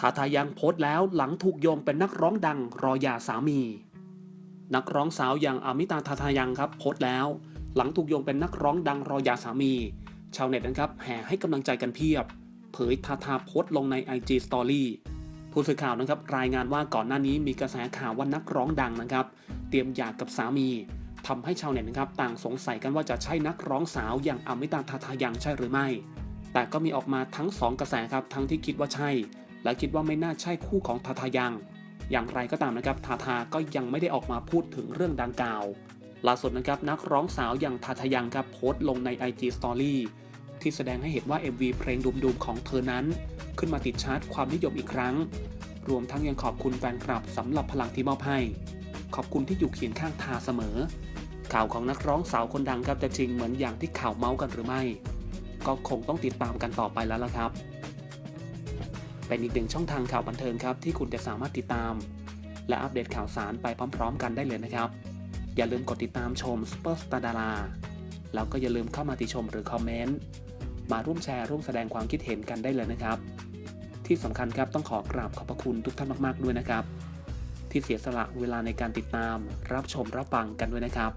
ทาทายังโพสต์แล้วหลังถูกโยงเป็นนักร้องดังรอยาสามี นักร้องสาวอย่างอามิตาทาทายังครับโพสต์แล้ว หลังถูกโยงเป็นนักร้องดังรอยาสามี ชาวเน็ตนะครับแห่ให้กำลังใจกันเพียบ เผยทาทาโพสต์ลงใน IG Story ผู้สื่อข่าวนะครับรายงานว่าก่อนหน้านี้มีกระแสข่าวว่านักร้องดังนะครับ เตรียมหย่ากับสามีทำให้ชาวเน็ตนะครับต่างสงสัยกันว่าจะใช่นักร้องสาวอย่างอมิตาทาทายังใช่หรือไม่ แต่ก็มีออกมาทั้งสองกระแสครับทั้งที่คิดว่าใช่ และคิดว่าไม่น่าใช่คู่ของทาทายัง อย่างไรก็ตามนะครับทาทาก็ยังไม่ได้ออกมาพูดถึงเรื่องดังกล่าวล่าสุดนะครับนักร้องสาวอย่างทาทายังครับโพสต์ลงใน IG Story ที่แสดงให้เห็นว่า MV เพลงดุมๆของเธอนั้น ขึ้นมาติดชาร์ตความนิยมอีกครั้ง รวมทั้งยังขอบคุณแฟนคลับสำหรับพลังที่มอบให้ ขอบคุณที่อยู่เคียงข้างทาเสมอ ข่าวของนักร้องสาวคนดังครับจะจริงเหมือนอย่างที่ข่าวเมาส์กันหรือไม่ ก็คงต้องติดตามกันต่อไปแล้วล่ะครับ เป็นอีกหนึ่งช่องทางข่าวบันเทิงครับที่คุณจะสามารถติดตาม และอัปเดตข่าวสารไปพร้อม ๆ กันได้เลยนะครับ อย่าลืมกดติดตามชม Super Star Dara แล้วก็อย่าลืมเข้ามาติชมหรือคอมเมนต์มาร่วมแชร์ร่วมแสดงความคิดเห็นกันได้เลยนะครับ ที่สำคัญครับต้องขอกราบขอบพระคุณทุกท่านมาก ๆ ด้วยนะครับ ที่เสียสละเวลาในการติดตามรับชมรับฟังกันด้วยนะครับ